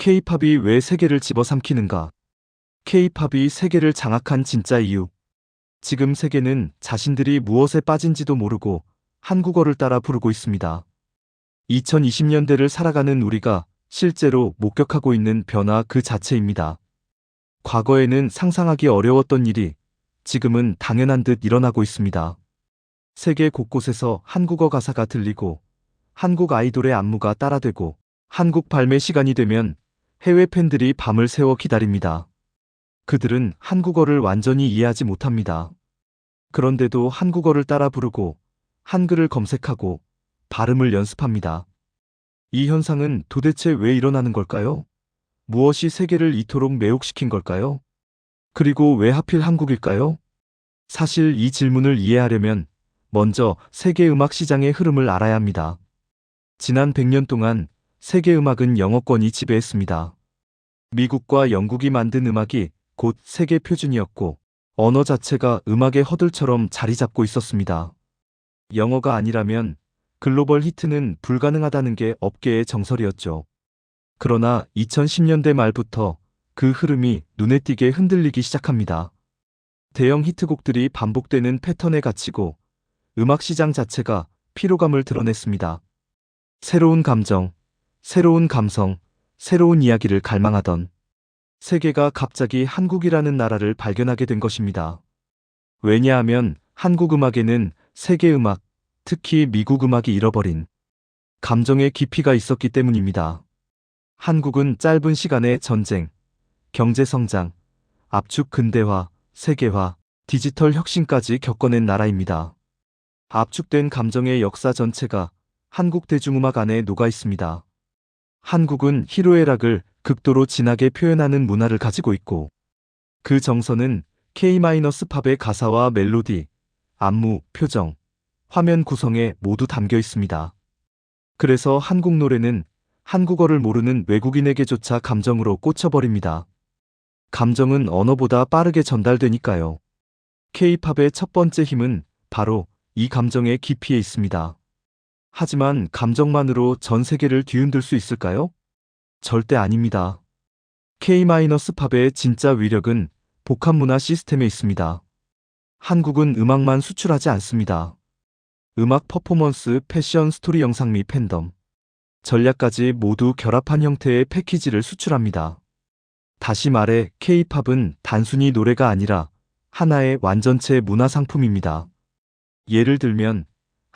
K-팝이 왜 세계를 집어삼키는가? K-팝이 세계를 장악한 진짜 이유. 지금 세계는 자신들이 무엇에 빠진지도 모르고 한국어를 따라 부르고 있습니다. 2020년대를 살아가는 우리가 실제로 목격하고 있는 변화 그 자체입니다. 과거에는 상상하기 어려웠던 일이 지금은 당연한 듯 일어나고 있습니다. 세계 곳곳에서 한국어 가사가 들리고 한국 아이돌의 안무가 따라되고 한국 발매 시간이 되면 해외 팬들이 밤을 새워 기다립니다. 그들은 한국어를 완전히 이해하지 못합니다. 그런데도 한국어를 따라 부르고 한글을 검색하고 발음을 연습합니다. 이 현상은 도대체 왜 일어나는 걸까요? 무엇이 세계를 이토록 매혹시킨 걸까요? 그리고 왜 하필 한국일까요? 사실 이 질문을 이해하려면 먼저 세계 음악 시장의 흐름을 알아야 합니다. 지난 100년 동안 세계 음악은 영어권이 지배했습니다. 미국과 영국이 만든 음악이 곧 세계 표준이었고 언어 자체가 음악의 허들처럼 자리 잡고 있었습니다. 영어가 아니라면 글로벌 히트는 불가능하다는 게 업계의 정설이었죠. 그러나 2010년대 말부터 그 흐름이 눈에 띄게 흔들리기 시작합니다. 대형 히트곡들이 반복되는 패턴에 갇히고 음악 시장 자체가 피로감을 드러냈습니다. 새로운 감정, 새로운 감성, 새로운 이야기를 갈망하던 세계가 갑자기 한국이라는 나라를 발견하게 된 것입니다. 왜냐하면 한국 음악에는 세계 음악, 특히 미국 음악이 잃어버린 감정의 깊이가 있었기 때문입니다. 한국은 짧은 시간에 전쟁, 경제 성장, 압축 근대화, 세계화, 디지털 혁신까지 겪어낸 나라입니다. 압축된 감정의 역사 전체가 한국 대중음악 안에 녹아 있습니다. 한국은 희로애락을 극도로 진하게 표현하는 문화를 가지고 있고 그 정서는 K-팝의 가사와 멜로디, 안무, 표정, 화면 구성에 모두 담겨 있습니다. 그래서 한국 노래는 한국어를 모르는 외국인에게조차 감정으로 꽂혀버립니다. 감정은 언어보다 빠르게 전달되니까요. K-팝의 첫 번째 힘은 바로 이 감정의 깊이에 있습니다. 하지만 감정만으로 전 세계를 뒤흔들 수 있을까요? 절대 아닙니다. K-팝의 진짜 위력은 복합 문화 시스템에 있습니다. 한국은 음악만 수출하지 않습니다. 음악 퍼포먼스, 패션, 스토리 영상 및 팬덤, 전략까지 모두 결합한 형태의 패키지를 수출합니다. 다시 말해 K-팝은 단순히 노래가 아니라 하나의 완전체 문화 상품입니다. 예를 들면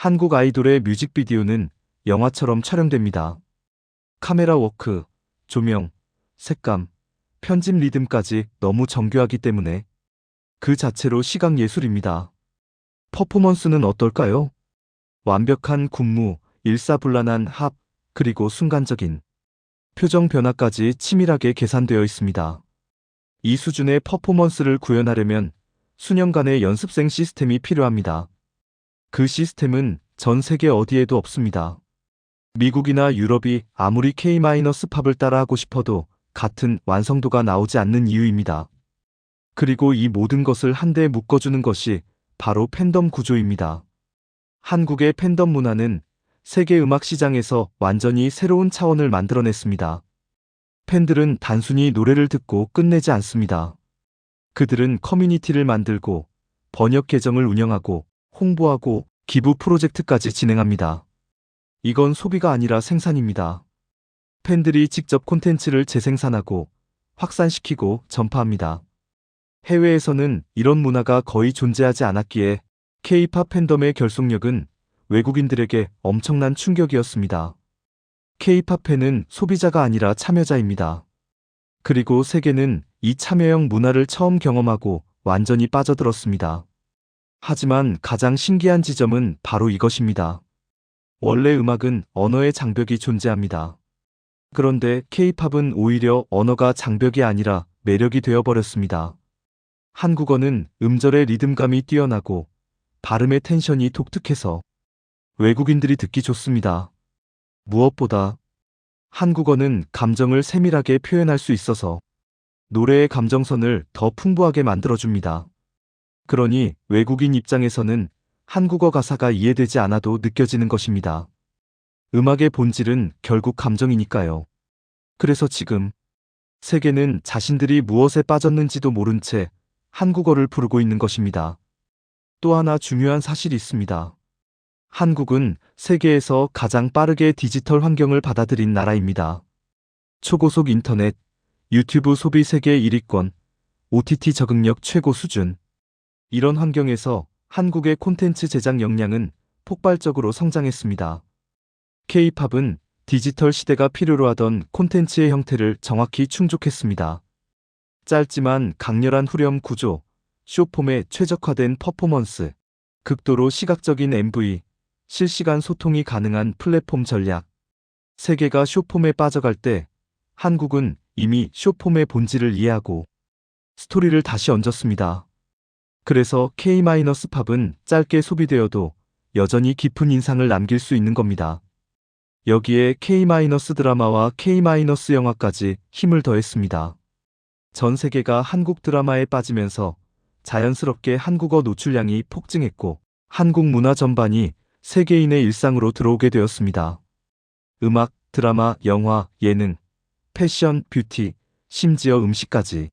한국 아이돌의 뮤직비디오는 영화처럼 촬영됩니다. 카메라 워크, 조명, 색감, 편집 리듬까지 너무 정교하기 때문에 그 자체로 시각 예술입니다. 퍼포먼스는 어떨까요? 완벽한 군무, 일사불란한 합, 그리고 순간적인 표정 변화까지 치밀하게 계산되어 있습니다. 이 수준의 퍼포먼스를 구현하려면 수년간의 연습생 시스템이 필요합니다. 그 시스템은 전 세계 어디에도 없습니다. 미국이나 유럽이 아무리 K-팝을 따라하고 싶어도 같은 완성도가 나오지 않는 이유입니다. 그리고 이 모든 것을 한데 묶어주는 것이 바로 팬덤 구조입니다. 한국의 팬덤 문화는 세계 음악 시장에서 완전히 새로운 차원을 만들어냈습니다. 팬들은 단순히 노래를 듣고 끝내지 않습니다. 그들은 커뮤니티를 만들고 번역 계정을 운영하고 홍보하고 기부 프로젝트까지 진행합니다. 이건 소비가 아니라 생산입니다. 팬들이 직접 콘텐츠를 재생산하고 확산시키고 전파합니다. 해외에서는 이런 문화가 거의 존재하지 않았기에 K-팝 팬덤의 결속력은 외국인들에게 엄청난 충격이었습니다. K-팝 팬은 소비자가 아니라 참여자입니다. 그리고 세계는 이 참여형 문화를 처음 경험하고 완전히 빠져들었습니다. 하지만 가장 신기한 지점은 바로 이것입니다. 원래 음악은 언어의 장벽이 존재합니다. 그런데 K-팝은 오히려 언어가 장벽이 아니라 매력이 되어버렸습니다. 한국어는 음절의 리듬감이 뛰어나고 발음의 텐션이 독특해서 외국인들이 듣기 좋습니다. 무엇보다 한국어는 감정을 세밀하게 표현할 수 있어서 노래의 감정선을 더 풍부하게 만들어줍니다. 그러니 외국인 입장에서는 한국어 가사가 이해되지 않아도 느껴지는 것입니다. 음악의 본질은 결국 감정이니까요. 그래서 지금 세계는 자신들이 무엇에 빠졌는지도 모른 채 한국어를 부르고 있는 것입니다. 또 하나 중요한 사실이 있습니다. 한국은 세계에서 가장 빠르게 디지털 환경을 받아들인 나라입니다. 초고속 인터넷, 유튜브 소비 세계 1위권, OTT 적응력 최고 수준. 이런 환경에서 한국의 콘텐츠 제작 역량은 폭발적으로 성장했습니다. K-팝은 디지털 시대가 필요로 하던 콘텐츠의 형태를 정확히 충족했습니다. 짧지만 강렬한 후렴 구조, 쇼폼에 최적화된 퍼포먼스, 극도로 시각적인 MV, 실시간 소통이 가능한 플랫폼 전략. 세계가 쇼폼에 빠져갈 때 한국은 이미 쇼폼의 본질을 이해하고 스토리를 다시 얹었습니다. 그래서 K-팝은 짧게 소비되어도 여전히 깊은 인상을 남길 수 있는 겁니다. 여기에 K- 드라마와 K- 영화까지 힘을 더했습니다. 전 세계가 한국 드라마에 빠지면서 자연스럽게 한국어 노출량이 폭증했고 한국 문화 전반이 세계인의 일상으로 들어오게 되었습니다. 음악, 드라마, 영화, 예능, 패션, 뷰티, 심지어 음식까지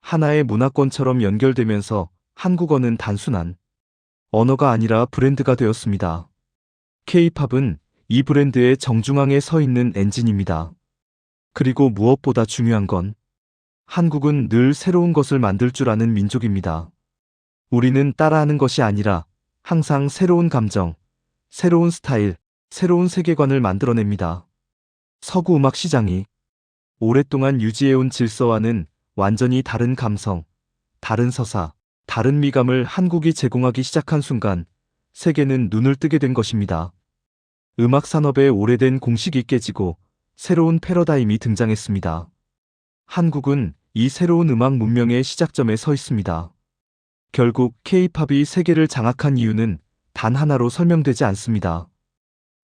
하나의 문화권처럼 연결되면서 한국어는 단순한 언어가 아니라 브랜드가 되었습니다. K-팝은 이 브랜드의 정중앙에 서 있는 엔진입니다. 그리고 무엇보다 중요한 건 한국은 늘 새로운 것을 만들 줄 아는 민족입니다. 우리는 따라하는 것이 아니라 항상 새로운 감정, 새로운 스타일, 새로운 세계관을 만들어냅니다. 서구 음악 시장이 오랫동안 유지해온 질서와는 완전히 다른 감성, 다른 서사, 다른 미감을 한국이 제공하기 시작한 순간 세계는 눈을 뜨게 된 것입니다. 음악 산업의 오래된 공식이 깨지고 새로운 패러다임이 등장했습니다. 한국은 이 새로운 음악 문명의 시작점에 서 있습니다. 결국 K-팝이 세계를 장악한 이유는 단 하나로 설명되지 않습니다.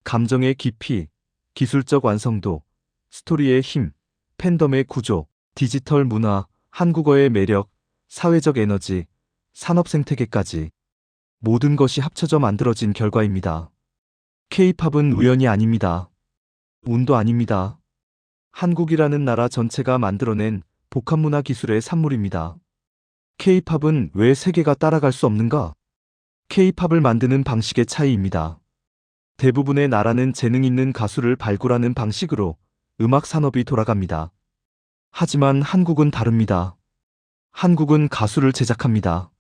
감정의 깊이, 기술적 완성도, 스토리의 힘, 팬덤의 구조, 디지털 문화, 한국어의 매력, 사회적 에너지, 산업 생태계까지 모든 것이 합쳐져 만들어진 결과입니다. K-팝은 우연이 아닙니다. 운도 아닙니다. 한국이라는 나라 전체가 만들어낸 복합문화 기술의 산물입니다. K-팝은 왜 세계가 따라갈 수 없는가? K-팝을 만드는 방식의 차이입니다. 대부분의 나라는 재능 있는 가수를 발굴하는 방식으로 음악 산업이 돌아갑니다. 하지만 한국은 다릅니다. 한국은 가수를 제작합니다.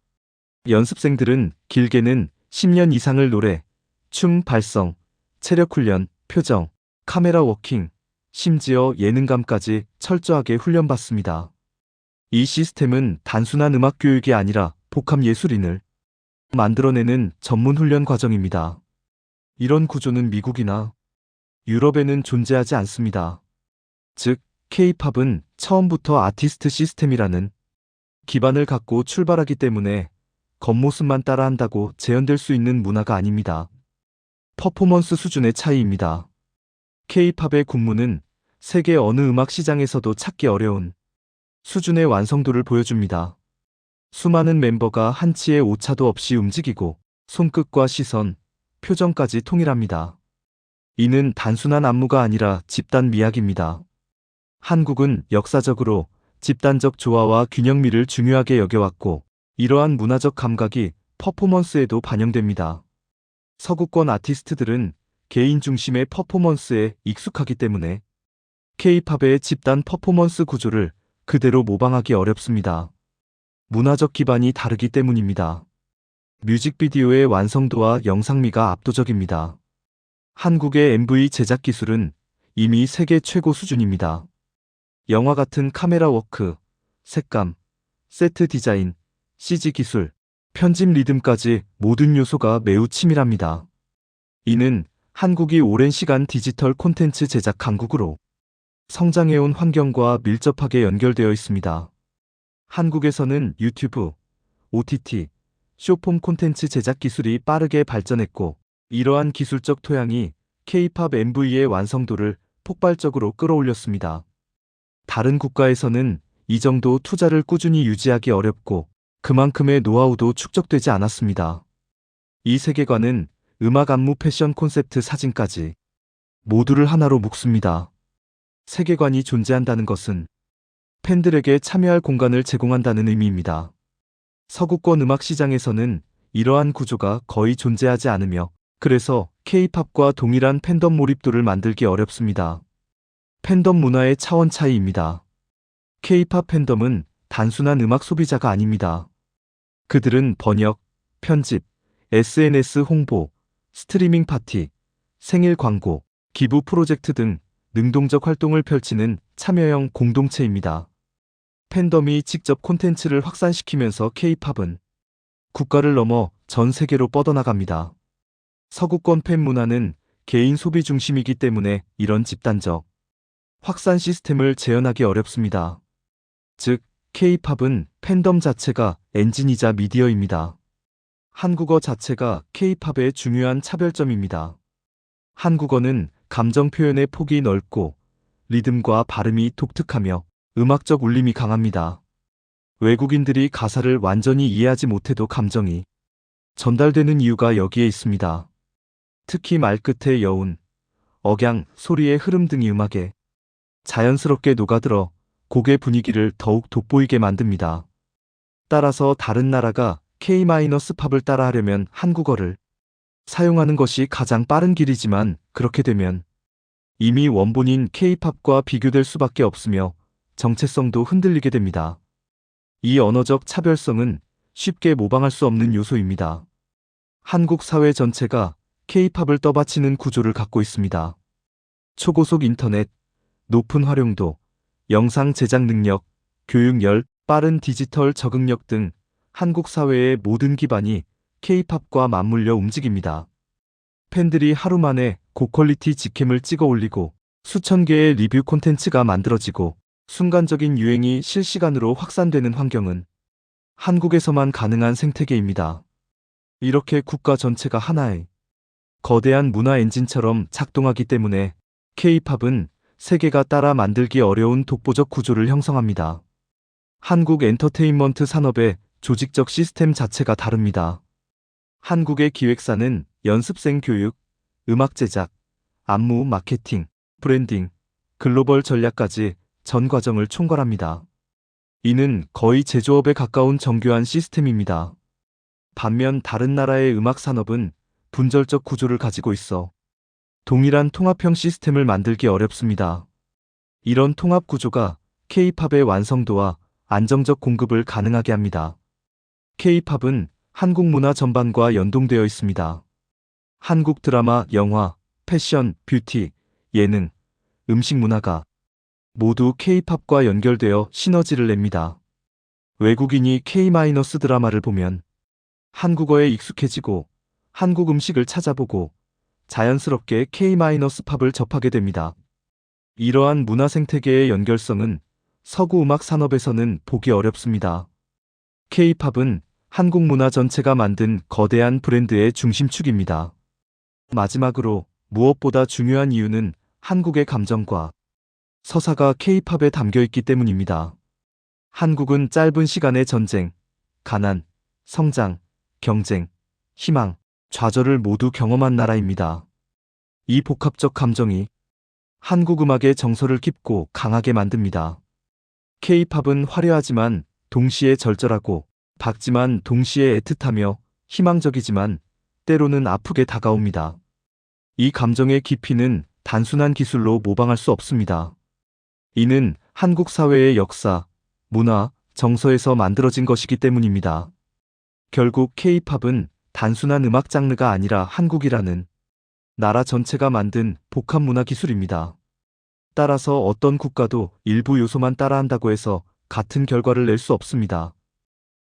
연습생들은 길게는 10년 이상을 노래, 춤 발성, 체력 훈련, 표정, 카메라 워킹, 심지어 예능감까지 철저하게 훈련받습니다. 이 시스템은 단순한 음악 교육이 아니라 복합 예술인을 만들어내는 전문 훈련 과정입니다. 이런 구조는 미국이나 유럽에는 존재하지 않습니다. 즉, K-팝은 처음부터 아티스트 시스템이라는 기반을 갖고 출발하기 때문에 겉모습만 따라한다고 재현될 수 있는 문화가 아닙니다. 퍼포먼스 수준의 차이입니다. K-팝의 군무는 세계 어느 음악 시장에서도 찾기 어려운 수준의 완성도를 보여줍니다. 수많은 멤버가 한치의 오차도 없이 움직이고 손끝과 시선, 표정까지 통일합니다. 이는 단순한 안무가 아니라 집단 미학입니다. 한국은 역사적으로 집단적 조화와 균형미를 중요하게 여겨왔고 이러한 문화적 감각이 퍼포먼스에도 반영됩니다. 서구권 아티스트들은 개인 중심의 퍼포먼스에 익숙하기 때문에 K-팝의 집단 퍼포먼스 구조를 그대로 모방하기 어렵습니다. 문화적 기반이 다르기 때문입니다. 뮤직비디오의 완성도와 영상미가 압도적입니다. 한국의 MV 제작 기술은 이미 세계 최고 수준입니다. 영화 같은 카메라 워크, 색감, 세트 디자인, CG 기술, 편집 리듬까지 모든 요소가 매우 치밀합니다. 이는 한국이 오랜 시간 디지털 콘텐츠 제작 강국으로 성장해온 환경과 밀접하게 연결되어 있습니다. 한국에서는 유튜브, OTT, 쇼폼 콘텐츠 제작 기술이 빠르게 발전했고 이러한 기술적 토양이 K-팝 MV의 완성도를 폭발적으로 끌어올렸습니다. 다른 국가에서는 이 정도 투자를 꾸준히 유지하기 어렵고 그만큼의 노하우도 축적되지 않았습니다. 이 세계관은 음악 안무 패션 콘셉트 사진까지 모두를 하나로 묶습니다. 세계관이 존재한다는 것은 팬들에게 참여할 공간을 제공한다는 의미입니다. 서구권 음악 시장에서는 이러한 구조가 거의 존재하지 않으며 그래서 K-팝과 동일한 팬덤 몰입도를 만들기 어렵습니다. 팬덤 문화의 차원 차이입니다. K-팝 팬덤은 단순한 음악 소비자가 아닙니다. 그들은 번역, 편집, SNS 홍보, 스트리밍 파티, 생일 광고, 기부 프로젝트 등 능동적 활동을 펼치는 참여형 공동체입니다. 팬덤이 직접 콘텐츠를 확산시키면서 K-팝은 국가를 넘어 전 세계로 뻗어나갑니다. 서구권 팬 문화는 개인 소비 중심이기 때문에 이런 집단적 확산 시스템을 재현하기 어렵습니다. 즉, K-팝은 팬덤 자체가 엔진이자 미디어입니다. 한국어 자체가 K-팝의 중요한 차별점입니다. 한국어는 감정 표현의 폭이 넓고 리듬과 발음이 독특하며 음악적 울림이 강합니다. 외국인들이 가사를 완전히 이해하지 못해도 감정이 전달되는 이유가 여기에 있습니다. 특히 말끝의 여운, 억양, 소리의 흐름 등이 음악에 자연스럽게 녹아들어 곡의 분위기를 더욱 돋보이게 만듭니다. 따라서 다른 나라가 K-팝을 따라하려면 한국어를 사용하는 것이 가장 빠른 길이지만 그렇게 되면 이미 원본인 K-팝과 비교될 수밖에 없으며 정체성도 흔들리게 됩니다. 이 언어적 차별성은 쉽게 모방할 수 없는 요소입니다. 한국 사회 전체가 K-팝을 떠받치는 구조를 갖고 있습니다. 초고속 인터넷, 높은 활용도, 영상 제작 능력, 교육열, 빠른 디지털 적응력 등 한국 사회의 모든 기반이 K-팝과 맞물려 움직입니다. 팬들이 하루 만에 고퀄리티 직캠을 찍어 올리고 수천 개의 리뷰 콘텐츠가 만들어지고 순간적인 유행이 실시간으로 확산되는 환경은 한국에서만 가능한 생태계입니다. 이렇게 국가 전체가 하나의 거대한 문화 엔진처럼 작동하기 때문에 K-팝은 세계가 따라 만들기 어려운 독보적 구조를 형성합니다. 한국 엔터테인먼트 산업의 조직적 시스템 자체가 다릅니다. 한국의 기획사는 연습생 교육, 음악 제작, 안무 마케팅, 브랜딩, 글로벌 전략까지 전 과정을 총괄합니다. 이는 거의 제조업에 가까운 정교한 시스템입니다. 반면 다른 나라의 음악 산업은 분절적 구조를 가지고 있어 동일한 통합형 시스템을 만들기 어렵습니다. 이런 통합 구조가 K-팝의 완성도와 안정적 공급을 가능하게 합니다. K-팝은 한국 문화 전반과 연동되어 있습니다. 한국 드라마, 영화, 패션, 뷰티, 예능, 음식 문화가 모두 K-팝과 연결되어 시너지를 냅니다. 외국인이 K- 드라마를 보면 한국어에 익숙해지고 한국 음식을 찾아보고 자연스럽게 K-팝을 접하게 됩니다. 이러한 문화 생태계의 연결성은 서구 음악 산업에서는 보기 어렵습니다. K-팝은 한국 문화 전체가 만든 거대한 브랜드의 중심축입니다. 마지막으로 무엇보다 중요한 이유는 한국의 감정과 서사가 K-팝에 담겨 있기 때문입니다. 한국은 짧은 시간의 전쟁, 가난, 성장, 경쟁, 희망, 좌절을 모두 경험한 나라입니다. 이 복합적 감정이 한국 음악의 정서를 깊고 강하게 만듭니다. K-팝은 화려하지만 동시에 절절하고 밝지만 동시에 애틋하며 희망적이지만 때로는 아프게 다가옵니다. 이 감정의 깊이는 단순한 기술로 모방할 수 없습니다. 이는 한국 사회의 역사, 문화, 정서에서 만들어진 것이기 때문입니다. 결국 K-팝은 단순한 음악 장르가 아니라 한국이라는 나라 전체가 만든 복합 문화 기술입니다. 따라서 어떤 국가도 일부 요소만 따라한다고 해서 같은 결과를 낼 수 없습니다.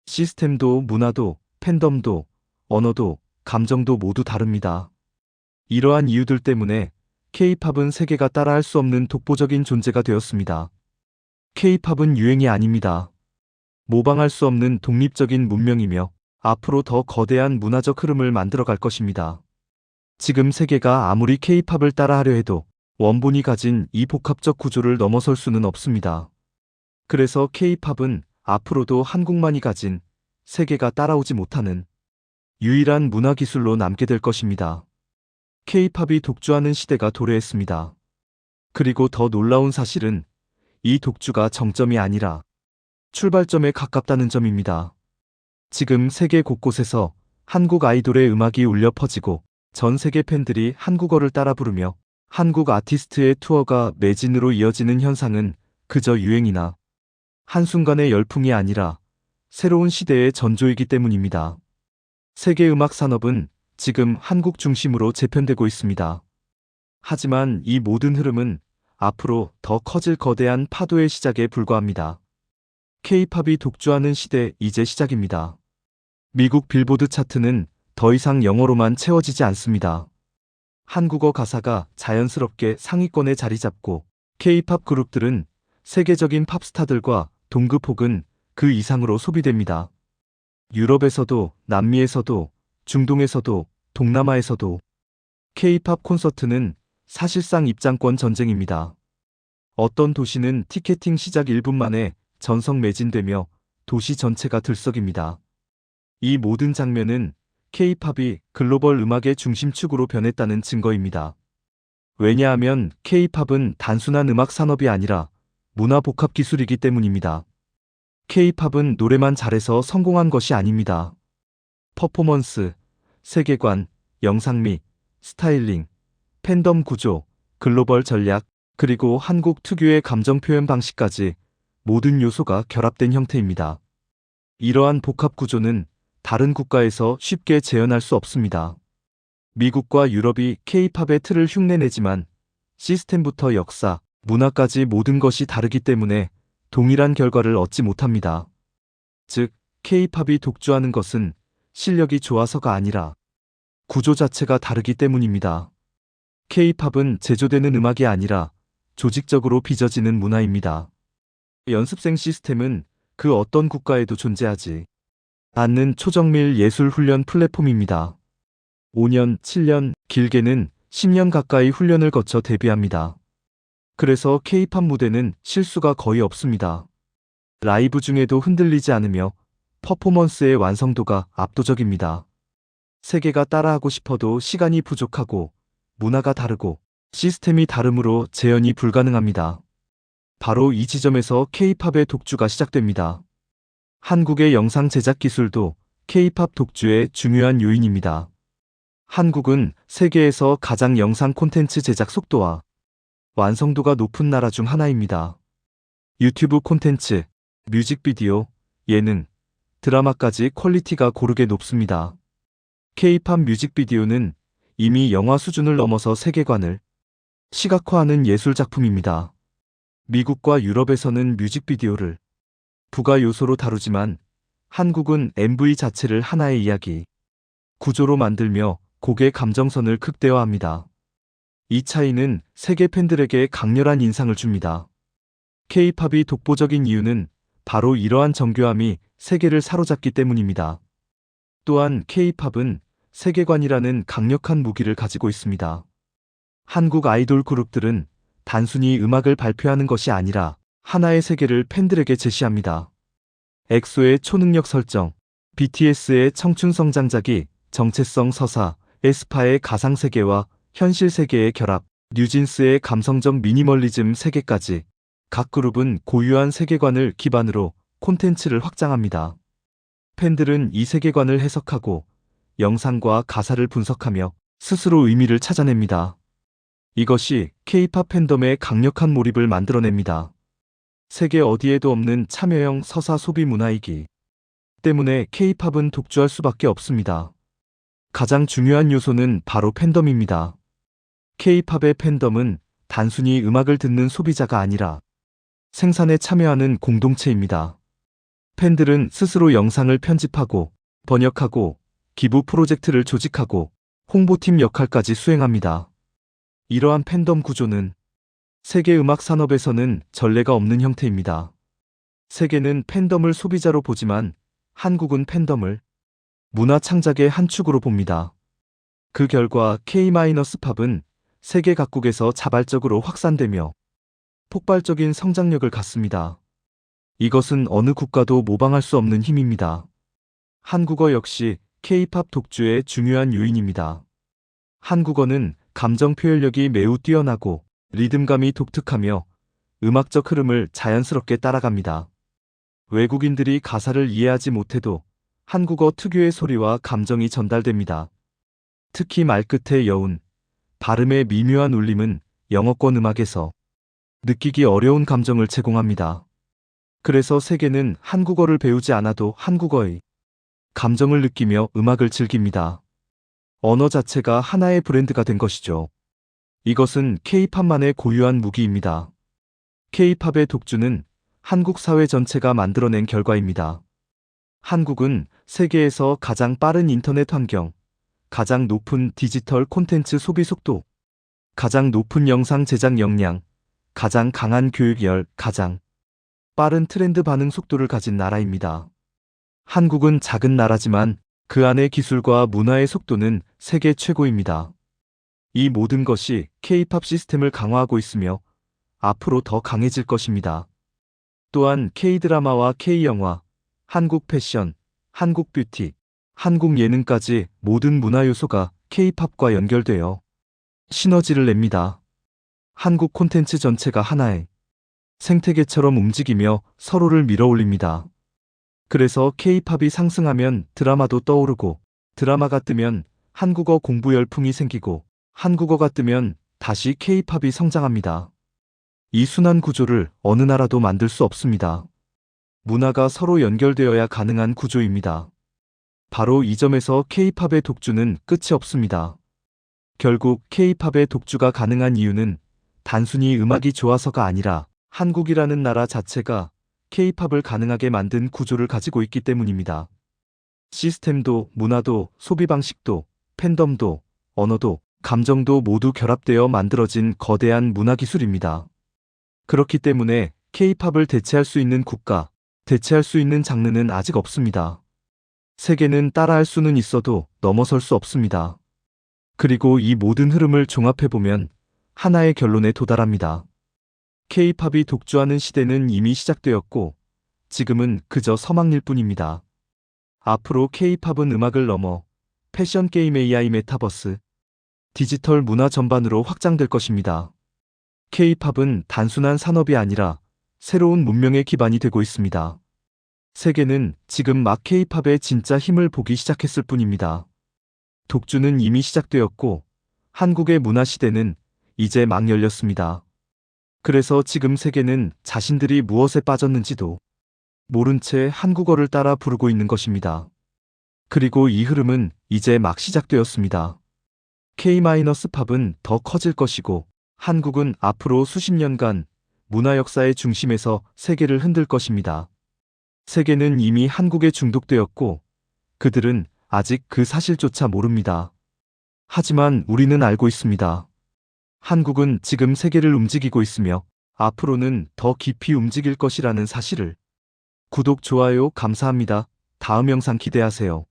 시스템도 문화도 팬덤도 언어도 감정도 모두 다릅니다. 이러한 이유들 때문에 K-팝은 세계가 따라할 수 없는 독보적인 존재가 되었습니다. K-팝은 유행이 아닙니다. 모방할 수 없는 독립적인 문명이며 앞으로 더 거대한 문화적 흐름을 만들어 갈 것입니다. 지금 세계가 아무리 K-팝을 따라하려 해도 원본이 가진 이 복합적 구조를 넘어설 수는 없습니다. 그래서 K-팝은 앞으로도 한국만이 가진 세계가 따라오지 못하는 유일한 문화 기술로 남게 될 것입니다. K-팝이 독주하는 시대가 도래했습니다. 그리고 더 놀라운 사실은 이 독주가 정점이 아니라 출발점에 가깝다는 점입니다. 지금 세계 곳곳에서 한국 아이돌의 음악이 울려 퍼지고 전 세계 팬들이 한국어를 따라 부르며 한국 아티스트의 투어가 매진으로 이어지는 현상은 그저 유행이나 한순간의 열풍이 아니라 새로운 시대의 전조이기 때문입니다. 세계 음악 산업은 지금 한국 중심으로 재편되고 있습니다. 하지만 이 모든 흐름은 앞으로 더 커질 거대한 파도의 시작에 불과합니다. K-팝이 독주하는 시대 이제 시작입니다. 미국 빌보드 차트는 더 이상 영어로만 채워지지 않습니다. 한국어 가사가 자연스럽게 상위권에 자리 잡고 K-팝 그룹들은 세계적인 팝스타들과 동급 혹은 그 이상으로 소비됩니다. 유럽에서도 남미에서도 중동에서도 동남아에서도 K-팝 콘서트는 사실상 입장권 전쟁입니다. 어떤 도시는 티켓팅 시작 1분 만에 전석 매진되며 도시 전체가 들썩입니다. 이 모든 장면은 K-팝이 글로벌 음악의 중심축으로 변했다는 증거입니다. 왜냐하면 K-팝은 단순한 음악 산업이 아니라 문화 복합 기술이기 때문입니다. K-팝은 노래만 잘해서 성공한 것이 아닙니다. 퍼포먼스, 세계관, 영상미, 스타일링, 팬덤 구조, 글로벌 전략, 그리고 한국 특유의 감정 표현 방식까지 모든 요소가 결합된 형태입니다. 이러한 복합 구조는 다른 국가에서 쉽게 재현할 수 없습니다. 미국과 유럽이 K-팝의 틀을 흉내내지만 시스템부터 역사, 문화까지 모든 것이 다르기 때문에 동일한 결과를 얻지 못합니다. 즉, K-팝이 독주하는 것은 실력이 좋아서가 아니라 구조 자체가 다르기 때문입니다. K-팝은 제조되는 음악이 아니라 조직적으로 빚어지는 문화입니다. 연습생 시스템은 그 어떤 국가에도 존재하지 않는 초정밀 예술 훈련 플랫폼입니다. 5년, 7년, 길게는 10년 가까이 훈련을 거쳐 데뷔합니다. 그래서 K-팝 무대는 실수가 거의 없습니다. 라이브 중에도 흔들리지 않으며 퍼포먼스의 완성도가 압도적입니다. 세계가 따라하고 싶어도 시간이 부족하고 문화가 다르고 시스템이 다르므로 재현이 불가능합니다. 바로 이 지점에서 K-팝의 독주가 시작됩니다. 한국의 영상 제작 기술도 K-팝 독주의 중요한 요인입니다. 한국은 세계에서 가장 영상 콘텐츠 제작 속도와 완성도가 높은 나라 중 하나입니다. 유튜브 콘텐츠, 뮤직비디오, 예능, 드라마까지 퀄리티가 고르게 높습니다. K-팝 뮤직비디오는 이미 영화 수준을 넘어서 세계관을 시각화하는 예술 작품입니다. 미국과 유럽에서는 뮤직비디오를 부가 요소로 다루지만 한국은 MV 자체를 하나의 이야기, 구조로 만들며 곡의 감정선을 극대화합니다. 이 차이는 세계 팬들에게 강렬한 인상을 줍니다. K-팝이 독보적인 이유는 바로 이러한 정교함이 세계를 사로잡기 때문입니다. 또한 K-팝은 세계관이라는 강력한 무기를 가지고 있습니다. 한국 아이돌 그룹들은 단순히 음악을 발표하는 것이 아니라 하나의 세계를 팬들에게 제시합니다. 엑소의 초능력 설정, BTS의 청춘 성장작이 정체성 서사, 에스파의 가상 세계와 현실 세계의 결합, 뉴진스의 감성적 미니멀리즘 세계까지 각 그룹은 고유한 세계관을 기반으로 콘텐츠를 확장합니다. 팬들은 이 세계관을 해석하고 영상과 가사를 분석하며 스스로 의미를 찾아냅니다. 이것이 K-팝 팬덤의 강력한 몰입을 만들어냅니다. 세계 어디에도 없는 참여형 서사 소비 문화이기 때문에 K-팝은 독주할 수밖에 없습니다. 가장 중요한 요소는 바로 팬덤입니다. K-팝의 팬덤은 단순히 음악을 듣는 소비자가 아니라 생산에 참여하는 공동체입니다. 팬들은 스스로 영상을 편집하고 번역하고 기부 프로젝트를 조직하고 홍보팀 역할까지 수행합니다. 이러한 팬덤 구조는 세계 음악 산업에서는 전례가 없는 형태입니다. 세계는 팬덤을 소비자로 보지만 한국은 팬덤을 문화 창작의 한 축으로 봅니다. 그 결과 K-팝은 세계 각국에서 자발적으로 확산되며 폭발적인 성장력을 갖습니다. 이것은 어느 국가도 모방할 수 없는 힘입니다. 한국어 역시 K-팝 독주의 중요한 요인입니다. 한국어는 감정 표현력이 매우 뛰어나고 리듬감이 독특하며 음악적 흐름을 자연스럽게 따라갑니다. 외국인들이 가사를 이해하지 못해도 한국어 특유의 소리와 감정이 전달됩니다. 특히 말끝의 여운, 발음의 미묘한 울림은 영어권 음악에서 느끼기 어려운 감정을 제공합니다. 그래서 세계는 한국어를 배우지 않아도 한국어의 감정을 느끼며 음악을 즐깁니다. 언어 자체가 하나의 브랜드가 된 것이죠. 이것은 K-팝만의 고유한 무기입니다. K-팝의 독주는 한국 사회 전체가 만들어낸 결과입니다. 한국은 세계에서 가장 빠른 인터넷 환경, 가장 높은 디지털 콘텐츠 소비 속도, 가장 높은 영상 제작 역량, 가장 강한 교육열, 가장 빠른 트렌드 반응 속도를 가진 나라입니다. 한국은 작은 나라지만 그 안의 기술과 문화의 속도는 세계 최고입니다. 이 모든 것이 K-팝 시스템을 강화하고 있으며 앞으로 더 강해질 것입니다. 또한 K-드라마와 K-영화, 한국 패션, 한국 뷰티, 한국 예능까지 모든 문화 요소가 K-팝과 연결되어 시너지를 냅니다. 한국 콘텐츠 전체가 하나의 생태계처럼 움직이며 서로를 밀어 올립니다. 그래서 K-팝이 상승하면 드라마도 떠오르고 드라마가 뜨면 한국어 공부 열풍이 생기고 한국어가 뜨면 다시 K-팝이 성장합니다. 이 순환 구조를 어느 나라도 만들 수 없습니다. 문화가 서로 연결되어야 가능한 구조입니다. 바로 이 점에서 K-팝의 독주는 끝이 없습니다. 결국 K-팝의 독주가 가능한 이유는 단순히 음악이 좋아서가 아니라 한국이라는 나라 자체가 K-팝을 가능하게 만든 구조를 가지고 있기 때문입니다. 시스템도 문화도 소비 방식도 팬덤도 언어도 감정도 모두 결합되어 만들어진 거대한 문화 기술입니다. 그렇기 때문에 K-팝을 대체할 수 있는 국가, 대체할 수 있는 장르는 아직 없습니다. 세계는 따라할 수는 있어도 넘어설 수 없습니다. 그리고 이 모든 흐름을 종합해보면 하나의 결론에 도달합니다. K-팝이 독주하는 시대는 이미 시작되었고 지금은 그저 서막일 뿐입니다. 앞으로 K-팝은 음악을 넘어 패션 게임 AI 메타버스, 디지털 문화 전반으로 확장될 것입니다. K-팝은 단순한 산업이 아니라 새로운 문명의 기반이 되고 있습니다. 세계는 지금 막 K-팝의 진짜 힘을 보기 시작했을 뿐입니다. 독주는 이미 시작되었고 한국의 문화 시대는 이제 막 열렸습니다. 그래서 지금 세계는 자신들이 무엇에 빠졌는지도 모른 채 한국어를 따라 부르고 있는 것입니다. 그리고 이 흐름은 이제 막 시작되었습니다. K-팝은 더 커질 것이고 한국은 앞으로 수십 년간 문화 역사의 중심에서 세계를 흔들 것입니다. 세계는 이미 한국에 중독되었고 그들은 아직 그 사실조차 모릅니다. 하지만 우리는 알고 있습니다. 한국은 지금 세계를 움직이고 있으며 앞으로는 더 깊이 움직일 것이라는 사실을. 구독, 좋아요 감사합니다. 다음 영상 기대하세요.